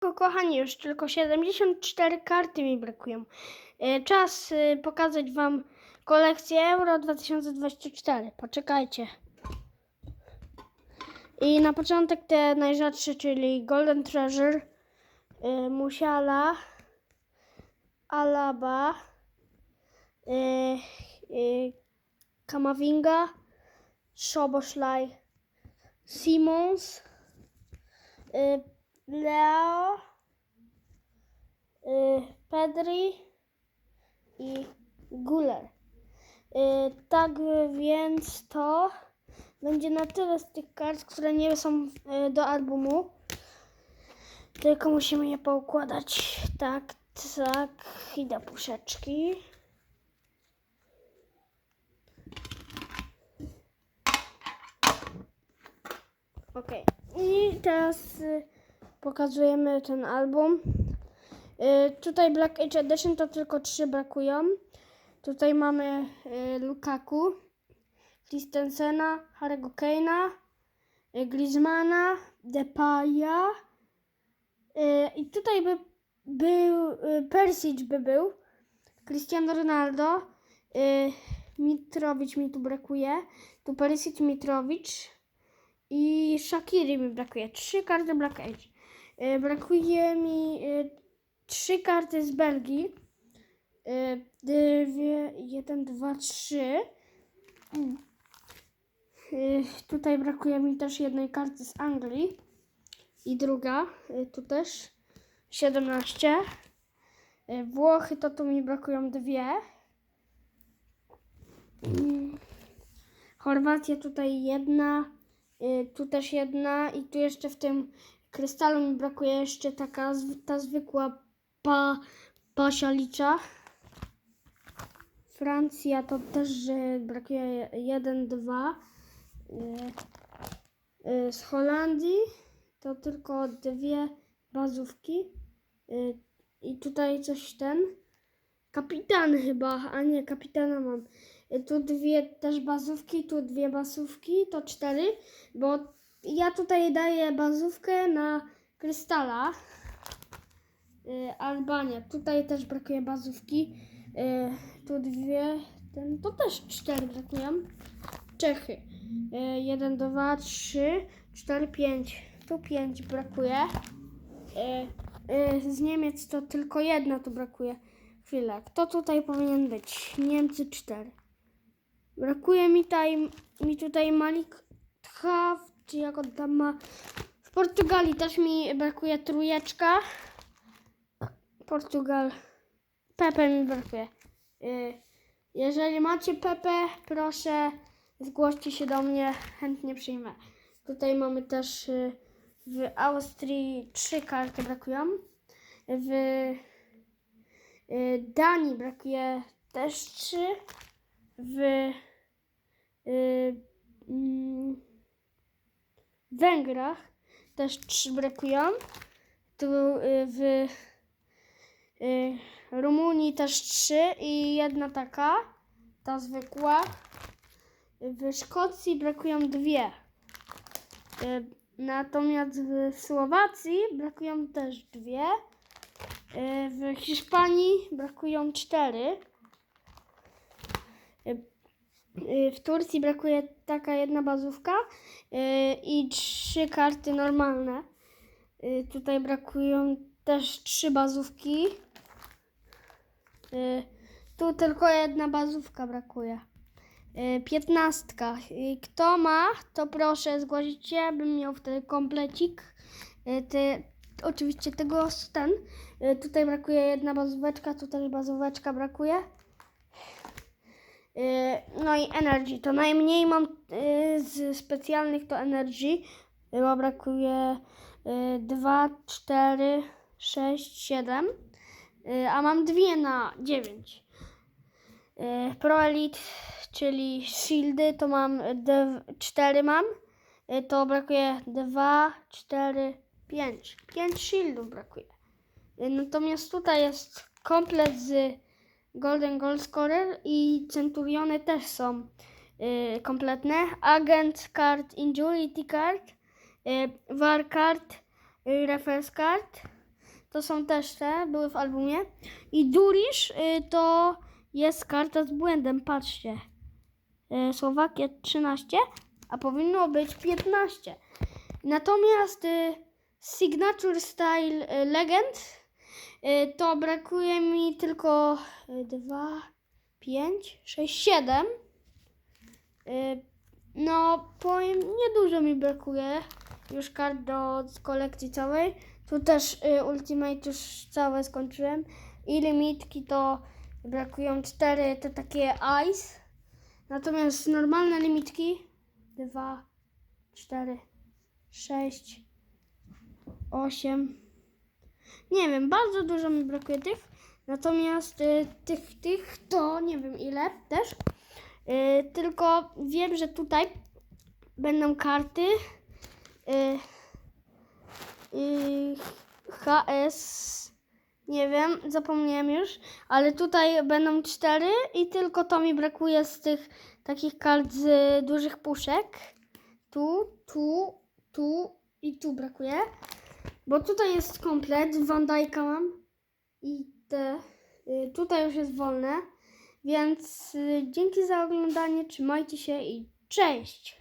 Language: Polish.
Ko- Kochani, już tylko 74 karty mi brakują. E, Czas e, pokazać Wam kolekcję Euro 2024. Poczekajcie. I na początek te najrzadsze, czyli Golden Treasure, e, Musiala, Alaba, Kamavinga, Szoboszlaj, Simons, Leo, y, Pedri i Guler. Y, Tak więc to będzie na tyle z tych kart, które nie są y, do albumu. Tylko musimy je poukładać. Tak, tak i do puszeczki. Ok. I teraz y, pokazujemy ten album. Y, tutaj Black Age Edition to tylko trzy brakują. Tutaj mamy y, Lukaku, Christensena, Harry'ego Kane'a, y, Griezmana, Depaya. Y, I tutaj by był y, Persic by był, Cristiano Ronaldo, y, Mitrowicz mi tu brakuje, tu Perisic, Mitrowicz, i Shakiri mi brakuje. Trzy karty Black Age. E, Brakuje mi e, trzy karty z Belgii. E, Dwie, jeden, dwa, trzy. Tutaj brakuje mi też jednej karty z Anglii. I druga, tu też. 17. E, Włochy to tu mi brakują dwie. Chorwacja tutaj jedna. Tu też jedna i tu jeszcze w tym krystalu mi brakuje jeszcze taka ta zwykła pa, pasialicza. Francja to też że brakuje jeden, dwa. Y, y, Z Holandii to tylko dwie bazówki. Y, I tutaj coś ten. Kapitan chyba, a nie, kapitana mam. Tu dwie też bazówki, tu dwie bazówki, to cztery, bo ja tutaj daję bazówkę na krystala. Y, Albania, tutaj też brakuje bazówki. Y, Tu dwie, ten, to też cztery brakują. Czechy. Y, Jeden, dwa, trzy, cztery, pięć. Tu pięć brakuje. Z Niemiec to tylko jedna tu brakuje. Chwilę, kto tutaj powinien być? Niemcy 4. Brakuje mi tutaj, mi tutaj Malik Tchaw, czy jak on tam ma. W Portugalii też mi brakuje trójeczka. Portugal. Pepe mi brakuje. Y, Jeżeli macie Pepe, proszę zgłoście się do mnie, chętnie przyjmę. Tutaj mamy też y, w Austrii trzy karty brakują. W Y, Danii brakuje też trzy. W mm, Węgrach też trzy brakują. Tu y, w y, Rumunii też trzy i jedna taka, ta zwykła. W Szkocji brakują dwie. Y, Natomiast w Słowacji brakują też dwie. W Hiszpanii brakują cztery. Y, W Turcji brakuje taka jedna bazówka y, i trzy karty normalne. Y, Tutaj brakują też trzy bazówki. Tu tylko jedna bazówka brakuje. Piętnastka. Kto ma, to proszę zgłosić się, bym miał wtedy komplecik. Oczywiście tego ten. Tutaj brakuje jedna bazóweczka, tu też bazóweczka brakuje. Y, No i Energy. To najmniej mam y, z specjalnych to Energy, y, bo brakuje 2, 4, 6, 7, a mam dwie na 9. Pro Elite, czyli shieldy, to mam 4 mam. Y, To brakuje 2, 4, 5. 5 shieldów brakuje. Y, Natomiast tutaj jest komplet z Golden Goal Scorer i Centuriony też są y, kompletne. Agent card, Injury card, y, War card, y, card, to są też te, były w albumie. I Durisz y, to jest karta z błędem, patrzcie. Y, Słowakia 13, a powinno być 15. Natomiast y, Signature Style y, Legend to brakuje mi tylko 2, 5, 6, 7. No, powiem, niedużo mi brakuje już kart do kolekcji całej. Tu też y, Ultimate już całe skończyłem. I limitki to brakują cztery te takie ice. Natomiast normalne limitki 2, 4, 6, 8. Nie wiem, bardzo dużo mi brakuje tych. Natomiast y, tych, tych to nie wiem ile też. Y, tylko wiem, że tutaj będą karty. Y, y, HS. Nie wiem, zapomniałem już, ale tutaj będą cztery i tylko to mi brakuje z tych takich kart z dużych puszek. Tu, tu, tu i tu brakuje. Bo tutaj jest komplet, Van Dijk'a mam i te, y, tutaj już jest wolne. Więc y, dzięki za oglądanie, trzymajcie się i cześć!